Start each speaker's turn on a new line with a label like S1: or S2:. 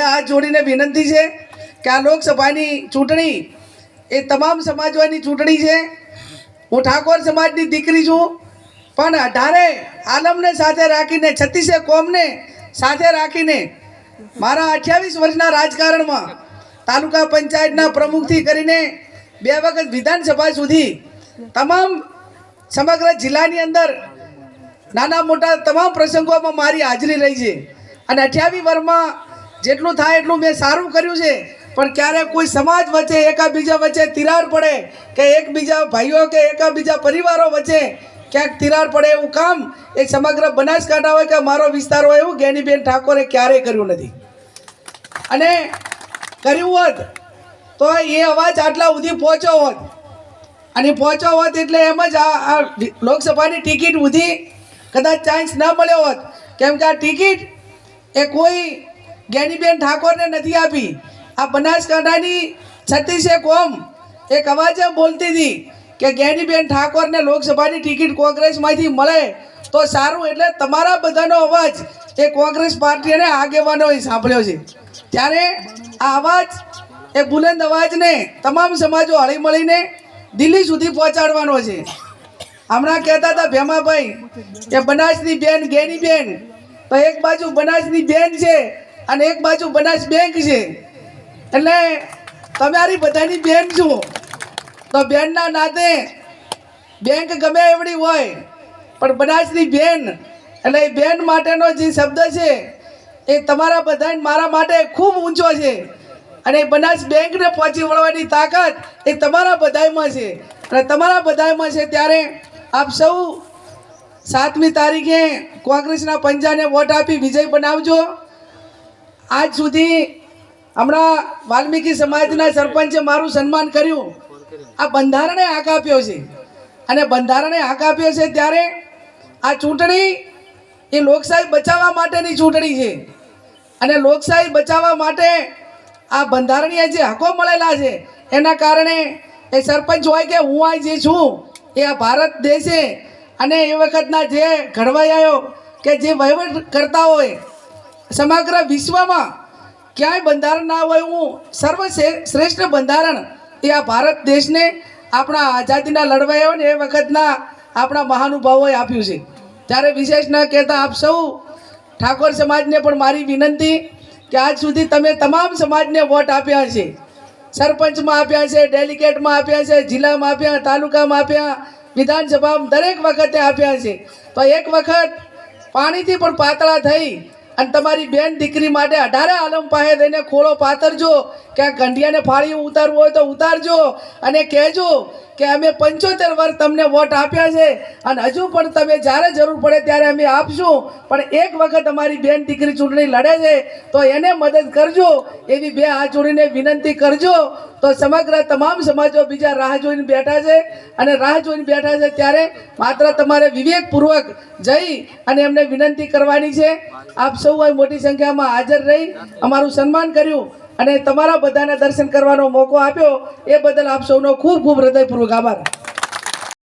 S1: હાથ જોડીને વિનંતી છે કે આ લોકસભાની ચૂંટણી એ તમામ સમાજવાની ચૂંટણી છે. હું ઠાકોર સમાજની દીકરી છું, પણ અઢારે આલમને સાથે રાખીને, છત્તીસે કોમને સાથે રાખીને મારા અઠ્યાવીસ વર્ષના રાજકારણમાં તાલુકા પંચાયતના પ્રમુખથી કરીને બે વખત વિધાનસભા સુધી તમામ સમગ્ર જિલ્લાની અંદર નાના મોટા તમામ પ્રસંગોમાં મારી હાજરી રહી છે. અને અઠ્યાવીસ વર્ષમાં જેટલું થાય એટલું મેં સારું કર્યું છે. પણ ક્યારેક કોઈ સમાજ વચ્ચે, એકાબીજા વચ્ચે તિરાડ પડે, કે એકબીજા ભાઈઓ કે એકાબીજા પરિવારો વચ્ચે ક્યાંક તિરાડ પડે એવું કામ એ સમગ્ર બનાસકાંઠા હોય કે મારો વિસ્તાર હોય એવું ગેનીબેન ઠાકોરે ક્યારેય કર્યું નથી. અને કર્યું હોત તો એ અવાજ આટલા સુધી પહોંચ્યો હોત. અને પહોંચ્યો હોત એટલે એમ જ આ આ લોકસભાની ટિકિટ સુધી કદાચ ચાન્સ ન મળ્યો હોત. કેમ કે આ ટિકિટ એ કોઈ જ્ઞાનીબેન ઠાકોરને નથી આપી. આ બનાસકાંઠાની છત્તીસે કોમ. એક અવાજે બોલતી હતી કે જ્ઞાનીબેન ઠાકોરને લોકસભાની ટિકિટ કોંગ્રેસમાંથી મળે તો સારું, એટલે તમારા બધાનો અવાજ એ કોંગ્રેસ પાર્ટી અને આગેવાનોએ સાંભળ્યો છે. ત્યારે આ અવાજ, એ બુલંદ અવાજને તમામ સમાજો હળી મળીને દિલ્હી સુધી પહોંચાડવાનો છે. હમણાં કહેતા હતા ભેમાભાઈ કે બનાસની બેન ગેની બેન તો એક બાજુ બનાસની બેન છે અને એક બાજુ બનાસ બેંક છે. એટલે તમારી બધાની બેન છું તો બેનના નાતે બેંક ગમે એવડી હોય, પણ બનાસની બેન, એટલે એ બેન માટેનો જે શબ્દ છે, એ તમારા બધા મારા માટે ખૂબ ઊંચો છે. અને બનાસ બેંકને પહોંચી વળવાની તાકાત એ તમારા બધાયમાં છે. અને તમારા બધાયમાં છે ત્યારે આપ સૌ સાતમી તારીખે કોંગ્રેસના પંજાને વોટ આપી વિજય બનાવજો. આજ સુધી હમણાં વાલ્મીકી સમાજના સરપંચે મારું સન્માન કર્યું. આ બંધારણે હાક આપ્યો છે. અને બંધારણે હાક આપ્યો છે ત્યારે આ ચૂંટણી એ લોકશાહી બચાવવા માટેની ચૂંટણી છે. અને લોકશાહી બચાવવા માટે આ બંધારણીય જે હકો મળેલા છે, એના કારણે એ સરપંચ હોય કે હું આ જે છું, એ આ ભારત દેશે. અને એ વખતના જે ઘડવાયાઓ કે જે વહીવટ કરતા હોય સમગ્ર વિશ્વમાં ક્યાંય બંધારણ ના હોય હું સર્વ શ્રેષ્ઠ બંધારણ એ આ ભારત દેશને આપણા આઝાદીના લડવાઈઓને એ વખતના આપણા મહાનુભાવોએ આપ્યું છે. ત્યારે વિશેષ ન કહેતા આપ સૌ ઠાકોર સમાજને પણ મારી વિનંતી કે આજ સુધી તમે તમામ સમાજને વોટ આપ્યા છે. સરપંચમાં આપ્યા છે, ડેલિગેટમાં આપ્યા છે, જિલ્લામાં આપ્યા, તાલુકામાં આપ્યા, વિધાનસભામાં દરેક વખતે આપ્યા છે. તો એક વખત પાણીથી પણ પાતળા થઈ અને તમારી બેન દીકરી માટે અઢારે આલમ પાસે થઈને ખોળો પાતરજો કે આ ગંઢિયાને ફાળી ઉતારવું હોય તો ઉતારજો અને કહેજો કે અમે પંચોતેર વર્ષ તમને વોટ આપ્યા છે અને હજુ પણ તમે જ્યારે જરૂર પડે ત્યારે અમે આપશું. પણ એક વખત અમારી બેન દીકરી ચૂંટણી લડે છે, તો એને મદદ કરજો. એવી બે હાથ જોડીને વિનંતી કરજો. તો સમગ્ર તમામ સમાજો બીજા રાહ જોઈને બેઠા છે અને રાહ જોઈને બેઠા છે ત્યારે માત્ર તમારે વિવેકપૂર્વક જઈ અને એમને વિનંતી કરવાની છે. આપ સૌ મોટી સંખ્યામાં હાજર રહી. અમારું સન્માન કર્યું. અને તમારા બધાને દર્શન કરવાનો મોકો આપ્યો, એ બદલ આપ સૌનો ખૂબ ખૂબ હૃદયપૂર્વક આભાર.